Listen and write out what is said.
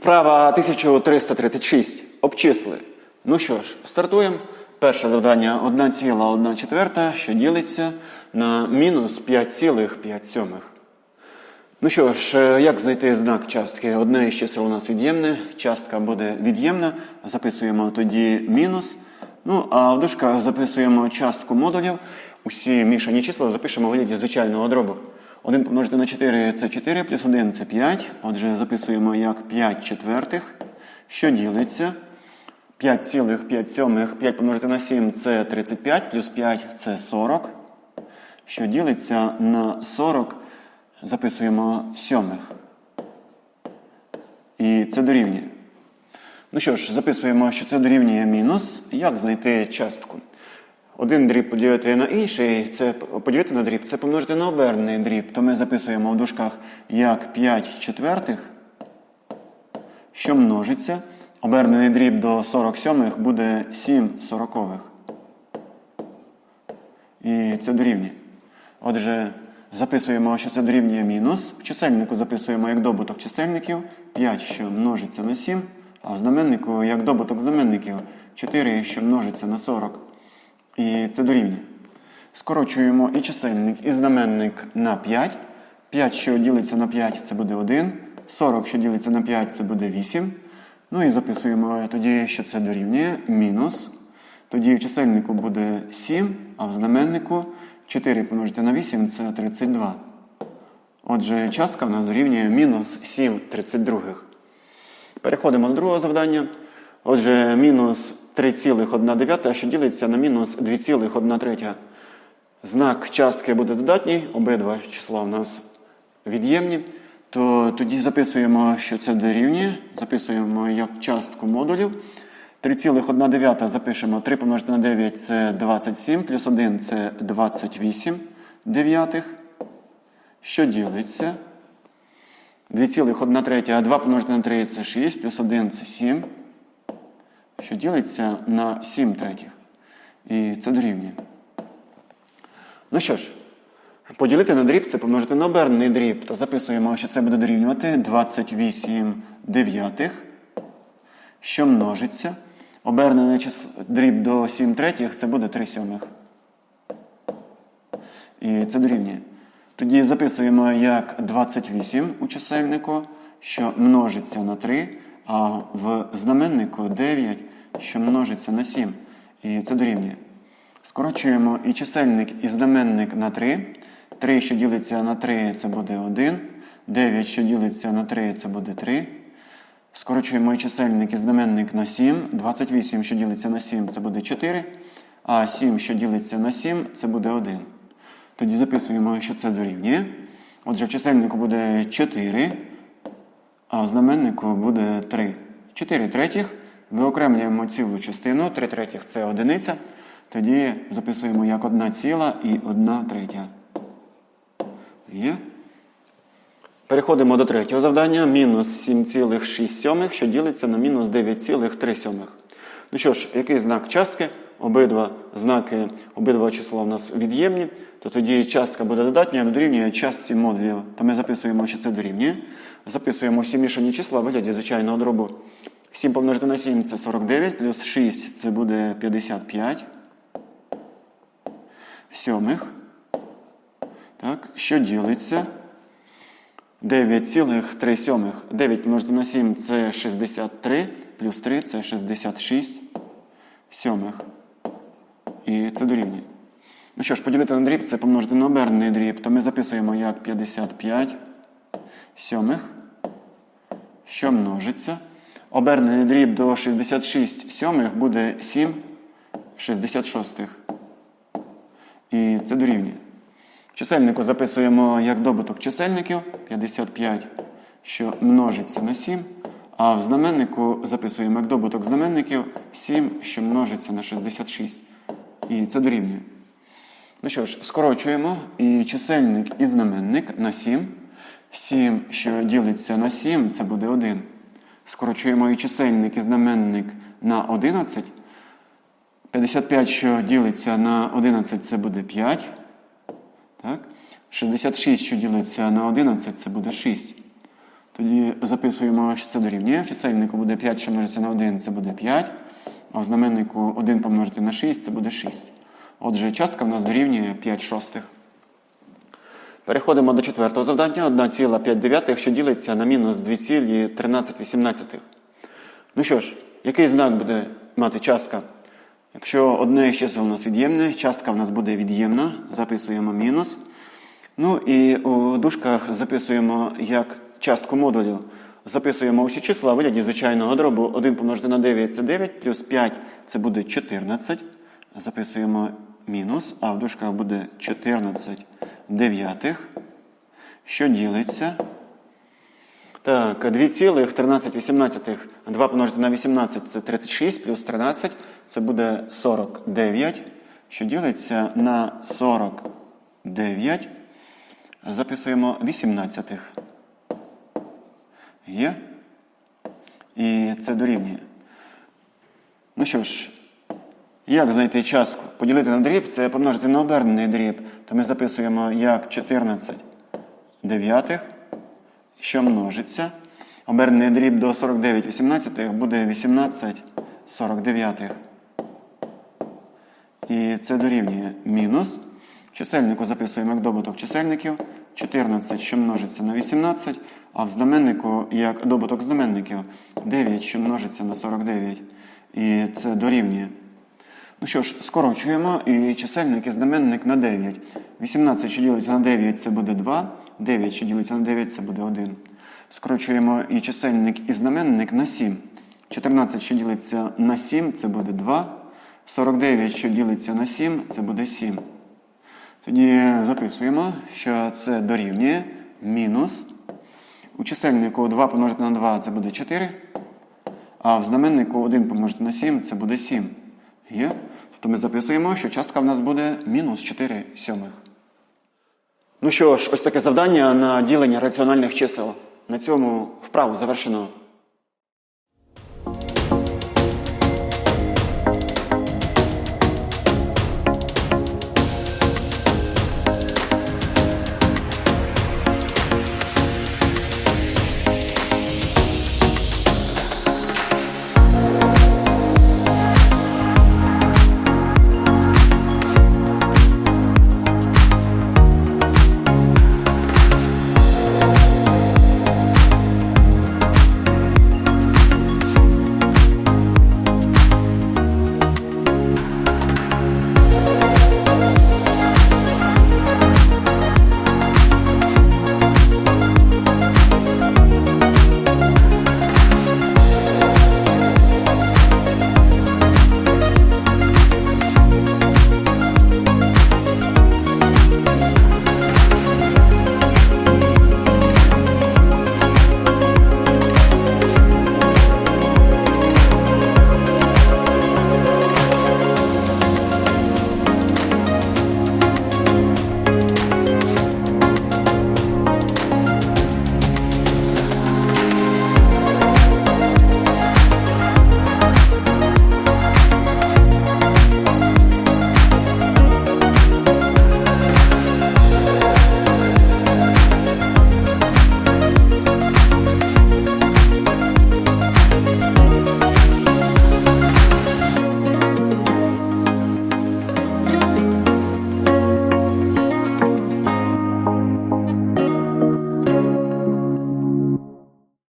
Вправа 1336. Обчисли. Ну що ж, стартуємо. Перше завдання 1,1 четверта, що ділиться на мінус 5,5 Ну що ж, е, як знайти знак частки? Одне із чисел у нас від'ємне, частка буде від'ємна. Записуємо тоді мінус. Ну, а в дужках записуємо частку модулів. Усі мішані числа запишемо у вигляді звичайного дробу. 1 помножити на 4 це 4, плюс 1 це 5. Отже, записуємо як 5 четвертих, що ділиться. 5,5 5 помножити на 7 це 35, плюс 5 це 40. Що ділиться на 40, записуємо сьомих. І це дорівнює. Ну що ж, записуємо, що це дорівнює мінус. Як знайти частку? Один дріб поділити на інший, це поділити на дріб, це помножити на обернений дріб. То ми записуємо в дужках як 5 четвертих, що множиться. Обернений дріб до 47 буде 7 сорокових. І це дорівнює. Отже, записуємо, що це дорівнює мінус. В чисельнику записуємо як добуток чисельників 5, що множиться на 7, а в знаменнику як добуток знаменників 4, що множиться на 40. І це дорівнює. Скорочуємо і чисельник, і знаменник на 5. 5, що ділиться на 5, це буде 1. 40, що ділиться на 5, це буде 8. Ну і записуємо тоді, що це дорівнює мінус. Тоді в чисельнику буде 7, а в знаменнику 4 помножити на 8 це 32. Отже, частка в нас дорівнює мінус 7 32. Переходимо до другого завдання. Отже, мінус 3,1, що ділиться на мінус 2,1 третя. Знак частки буде додатній, обидва числа у нас від'ємні. То тоді записуємо, що це дорівнює. Записуємо як частку модулів. 3,1 запишемо 3 помножити на 9 це 27, плюс 1 це 28 дев'ятих. Що ділиться? 2,1 третя, а 2 помножити на 3 це 6, плюс 1 це 7. Що ділиться на 7 третіх. І це дорівнює. Ну що ж, поділити на дріб це помножити на обернений дріб. То записуємо, що це буде дорівнювати 28 дев'ятих, що множиться. Обернений дріб до 7 третіх це буде 3 сьомих. І це дорівнює. Тоді записуємо як 28 у чисельнику, що множиться на 3, а в знаменнику 9, що множиться на 7. І це дорівнює. Скорочуємо і чисельник, і знаменник на 3. 3, що ділиться на 3, це буде 1. 9, що ділиться на 3, це буде 3. Скорочуємо і чисельник і знаменник на 7. 28, що ділиться на 7, це буде 4. А 7, що ділиться на 7, це буде 1. Тоді записуємо, що це дорівнює. Отже, в чисельнику буде 4, а в знаменнику буде 3. 4 третіх. Виокремлюємо цілу частину. 3 третіх це одиниця. Тоді записуємо як 1 ціла і 1 третя. Є. Переходимо до третього завдання. Мінус 7,6, що ділиться на мінус 9,3. Ну що ж, який знак частки? Обидва знаки, обидва числа у нас від'ємні, то тоді частка буде додатня, дорівнює частці модулів. То ми записуємо, що це дорівнює. Записуємо всі мішані числа в вигляді звичайного дробу. 7 помножити на 7 це 49, плюс 6 це буде 55. Сьомих. Так, що ділиться? 9,3 сьомих. 9 помножити на 7 це 63, плюс 3 це 66 сьомих. І це дорівнює. Ну що ж, поділити на дріб це помножити на обернений дріб, то ми записуємо як 55 сьомих, що множиться. Обернений дріб до 66 сьомих буде 7 66. І це дорівнює. В чисельнику записуємо як добуток чисельників 55, що множиться на 7. А в знаменнику записуємо як добуток знаменників 7, що множиться на 66. І це дорівнює. Ну що ж, скорочуємо і чисельник, і знаменник на 7. 7, що ділиться на 7, це буде 1. Скорочуємо і чисельник, і знаменник на 11. 55, що ділиться на 11, це буде 5. Так? 66, що ділиться на 11, це буде 6. Тоді записуємо, що це дорівнює. В чисельнику буде 5, що множиться на 1, це буде 5. А в знаменнику 1 помножити на 6, це буде 6. Отже, частка в нас дорівнює 5 шостих. Переходимо до четвертого завдання. 1,5, що ділиться на мінус 2,13. Ну що ж, який знак буде мати частка? Якщо одне із чисел у нас від'ємне, частка в нас буде від'ємна, записуємо мінус. Ну і у дужках записуємо як частку модулю. Записуємо усі числа в вигляді звичайного дробу. 1 помножити на 9 це 9, плюс 5 це буде 14. Записуємо мінус, а в дужках буде 14 дев'ятих, що ділиться. Так, 2,13. 2 помножити на 18 це 36, плюс 13 це буде 49, що ділиться на 49. Записуємо 18. Є. І це дорівнює. Ну що ж, як знайти частку? Поділити на дріб це помножити на обернений дріб. То ми записуємо як 14 дев'ятих, що множиться. Обернений дріб до 49 18 буде 18 49. І це дорівнює мінус. Чисельнику записуємо як добуток чисельників. 14, що множиться на 18, а в знаменнику як добуток знаменників 9, що множиться на 49. І це дорівнює. Ну що ж, скорочуємо і чисельник і знаменник на 9. 18, що ділиться на 9, це буде 2. 9, що ділиться на 9, це буде 1. Скорочуємо і чисельник і знаменник на 7. 14, що ділиться на 7, це буде 2. 49, що ділиться на 7, це буде 7. Тоді записуємо, що це дорівнює мінус. У чисельнику 2 помножити на 2 це буде 4. А в знаменнику 1 помножити на 7 це буде 7. Є? Тобто ми записуємо, що частка в нас буде мінус 4 сьомих. Ну що ж, ось таке завдання на ділення раціональних чисел. На цьому вправу завершено.